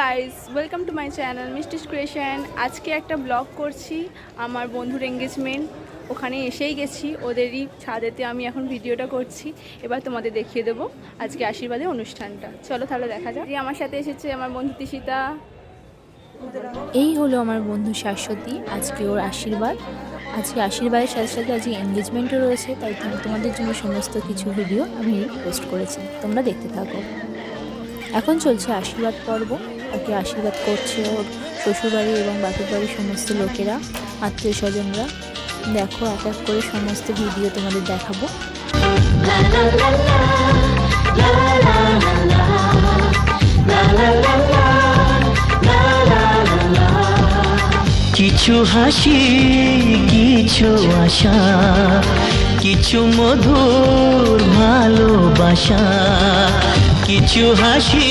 Guys welcome to my channel Misty's creation আজকে একটা blog করছি আমার বন্ধুর এঙ্গেজমেন্ট ওখানে এসেই গেছি, ওদেরই ছাদেতে আমি এখন ভিডিওটা করছি। এবার তোমাদের দেখিয়ে দেবো আজকে আশীর্বাদে অনুষ্ঠানটা। চলো তাহলে দেখা যাক। আমার সাথে এসেছে আমার বন্ধু তিশিতা। এই হলো আমার বন্ধু শাশ্বতী, আজকে ওর আশীর্বাদ। আজকে আশীর্বাদের সাথে সাথে আজকে এনগেজমেন্টও রয়েছে, তাই তোমাদের জন্য সমস্ত কিছু ভিডিও আমি পোস্ট করেছি। তোমরা দেখতে থাকো। এখন চলছে আশীর্বাদ পর্ব। ওকে আশীর্বাদ করছে ওর শ্বশুরবাড়ি এবং বাপের বাড়ির সমস্ত লোকেরা আত্মীয় স্বজনরা দেখো এক এক করে সমস্ত ভিডিও তোমাদের দেখাবো। কিছু হাসি, কিছু আশা, কিছু মধুর ভালোবাসা, কিছু হাসি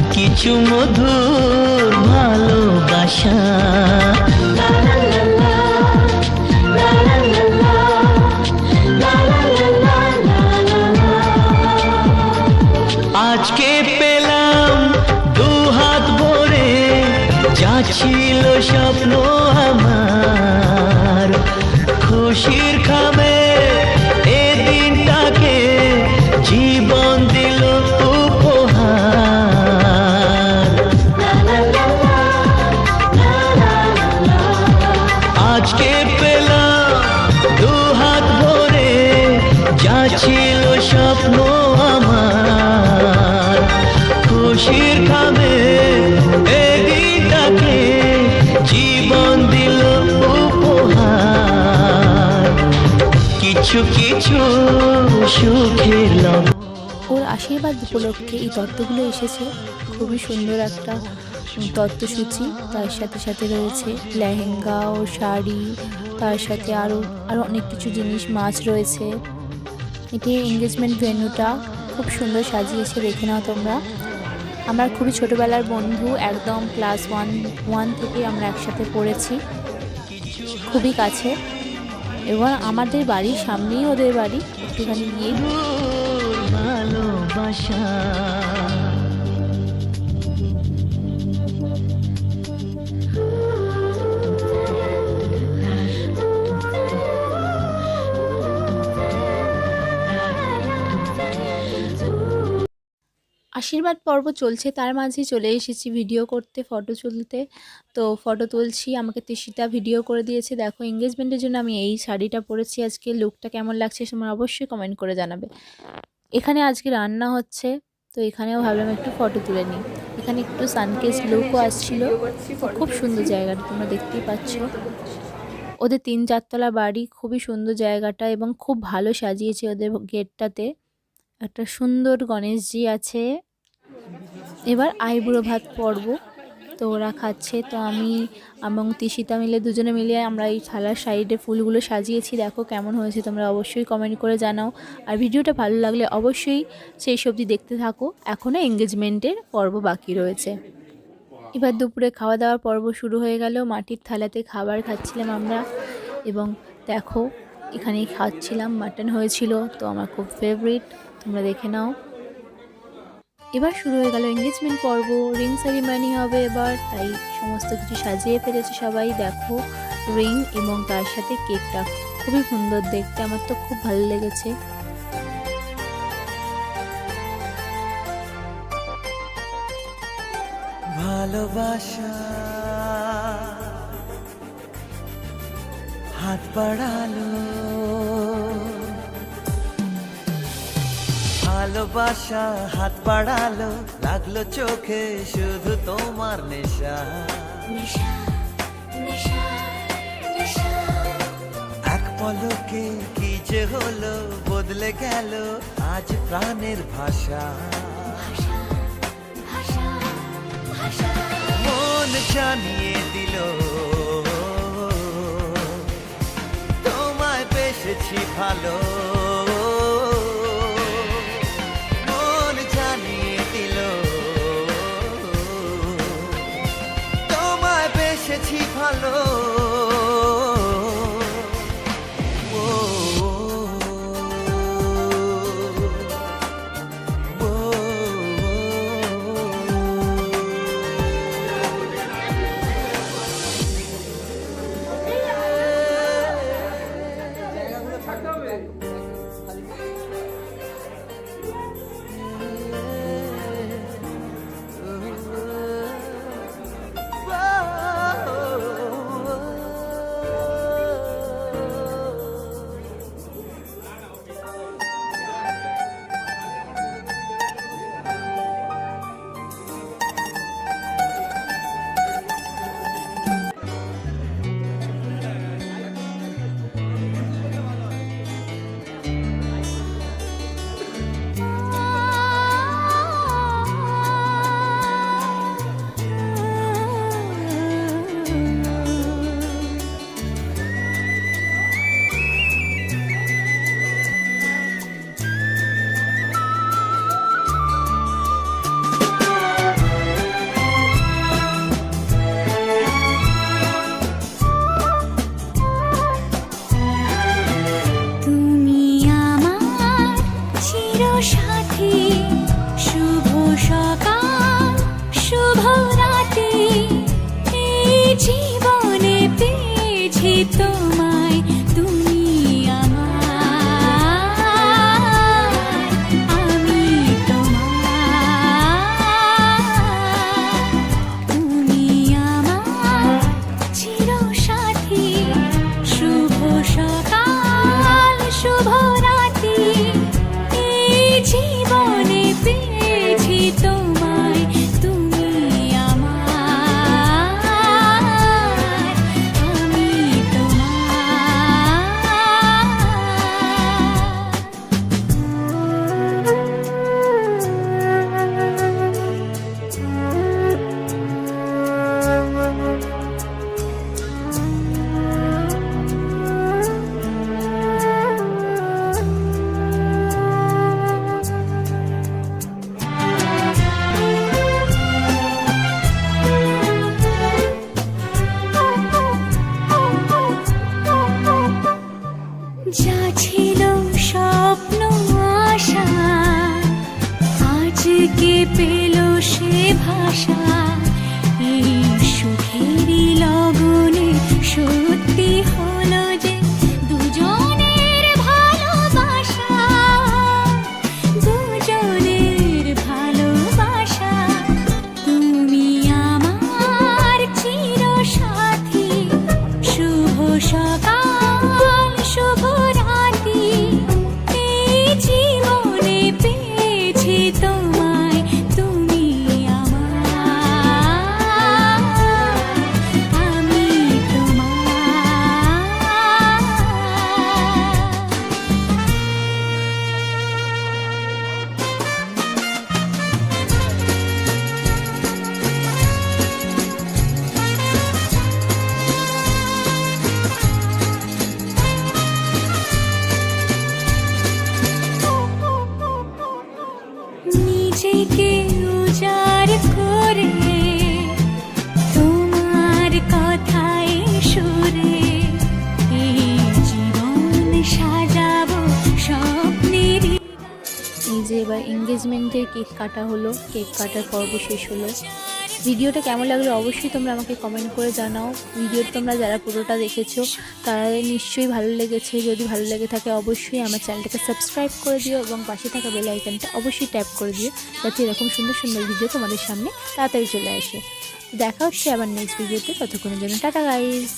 কিছু মধুর ভালোবাসা। আজকে পেলাম দু হাত ভরে যা ছিল স্বপ্ন আমার। আজকে পেলাম, দু হাত ভরে, যা ছিল স্বপ্ন আমার। খুশির খাবে জীবন কিছু কিছু সুখের ওর আশীর্বাদ উপলক্ষে এই তত্ত্বগুলো এসেছে। খুবই সুন্দর একটা তত্ত্বসূচি, তার সাথে সাথে রয়েছে লেহেঙ্গা ও শাড়ি, তার সাথে আরও আরও অনেক কিছু জিনিস, মাছ রয়েছে। এটি এঙ্গেজমেন্ট ভেন্যুটা খুব সুন্দর সাজিয়েছে, দেখে নাও তোমরা। আমার খুবই ছোটোবেলার বন্ধু, একদম ক্লাস ওয়ান ওয়ান থেকে আমরা একসাথে পড়েছি। খুবই কাছে। এবং আমাদের বাড়ির সামনেই ওদের বাড়ি, একটুখানি গিয়ে। ভালোবাসা। আশীর্বাদ পর্ব চলছে, তার মাঝে চলে এসেছি ভিডিও করতে ফটো তুলতে। তো ফটো তুলছি, আমাকে তিশিতা ভিডিও করে দিয়েছে। দেখো এঙ্গেজমেন্টের জন্য আমি এই শাড়িটা পরেছি আজকে। লুকটা কেমন লাগছে তোমরা অবশ্যই কমেন্ট করে জানাবে। এখানে আজকে রান্না হচ্ছে, তো এখানেও ভাবলাম একটু ফটো তুলে নিই। এখানে একটু সানকেস লুকও আসছিল। খুব সুন্দর জায়গাটা তোমরা দেখতেই পাচ্ছ। ওদের তিন চারতলা বাড়ি, খুবই সুন্দর জায়গাটা এবং খুব ভালো সাজিয়েছে ওদের গেটটাতে। একটা সুন্দর গণেশজি আছে। এবার আইবুড়ো ভাত পর্ব তো ওরা খাচ্ছে। তো আমি এবং তিশিতা মিলে, দুজনে মিলে আমরা এই থালার সাইডে ফুলগুলো সাজিয়েছি। দেখো কেমন হয়েছে, তোমরা অবশ্যই কমেন্ট করে জানাও। আর ভিডিওটা ভালো লাগলে অবশ্যই সেই সবজি দেখতে থাকো। এখনও এঙ্গেজমেন্টের পর্ব বাকি রয়েছে। এবার দুপুরে খাওয়া দাওয়ার পর্ব শুরু হয়ে গেল। মাটির থালাতে খাবার খাচ্ছিলাম আমরা এবং দেখো এখানেই খাচ্ছিলাম। মাটন হয়েছিল, তো আমার খুব ফেভারিট তোমরা দেখে নাও। এবার শুরু হয়ে গেল এঙ্গেজমেন্ট পর্ব রিং সেরিমনি হবে এবার, তাই সমস্ত কিছু সাজিয়ে ফেলেছে সবাই। দেখো রিং এবং তার সাথে কেকটা খুবই সুন্দর দেখতে, আমার তো খুব ভালো লেগেছে। ভালোবাসা হাত বাড়ালো। ভালোবাসা হাত বাড়ালো লাগল চোখে শুধু তোমার নেশা। এক পলকে কি যে হলো বদলে গেল আজ প্রাণের ভাষা। মন জানিয়ে দিল তোমায় পেশেছি ভালো। এঙ্গেজমেন্টের কেক কাটা হলো, কেক কাটার পর্ব শেষ হলো। ভিডিওটা কেমন লাগল অবশ্যই তোমরা আমাকে কমেন্ট করে জানাও। ভিডিওটা তোমরা যারা পুরোটা দেখেছ, তারা নিশ্চয়ই ভালো লেগেছে। যদি ভালো লেগে থাকে অবশ্যই আমার চ্যানেলটাকে সাবস্ক্রাইব করে দিও এবং পাশে থাকা বেল আইকনটা অবশ্যই ট্যাপ করে দিও, যাতে এরকম সুন্দর সুন্দর ভিডিও তোমাদের সামনে তাড়াতাড়ি চলে আসে। দেখা হচ্ছে আবার নেক্সট ভিডিওতে ততক্ষণের জন্য টাটা গাইস